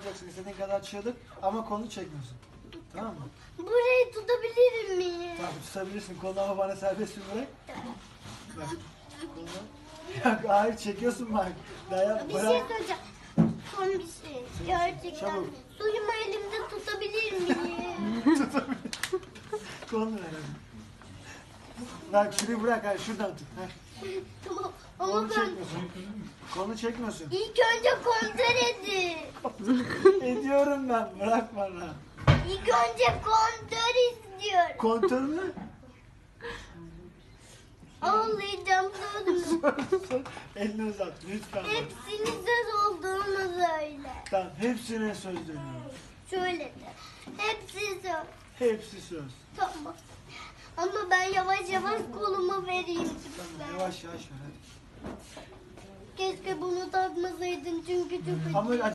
yapacaksın. İstediğin kadar çığlık ama kolunu çekmiyorsun. Tamam mı? Burayı tutabilir miyim? Tamam tutabilirsin. Kolunu ama bana serbest bir bırak. Bak. Kolunu. Ya hayır çekiyorsun bak. Dayan Bir şey bırak. söyleyeceğim. Son bir şey. Gerçekten. Çabuk. Suyumu elimde tutabilir miyim? Kolunu ver hadi. Bak şurayı bırak. Hayır şuradan tut. Heh. tamam. Ama Kolunu ben çekmiyorsun. Kolunu çekmiyorsun. ilk önce kontrol edin. Ediyorum ben. Bırak bana. İlk önce kontrol istiyorum. Kontrol mü? Ağlayacağım söz mü? Elini uzat lütfen. bak. Hepsini söz olduğunu söyle. Tamam hepsine söz dönüyorum. Şöyle de. Hepsi söz. Hepsi söz. Tamam. Ama ben yavaş yavaş kolumu vereyim Tamam lütfen. yavaş yavaş ver hadi. Keşke bunu takmasaydın çünkü çok acı. Ama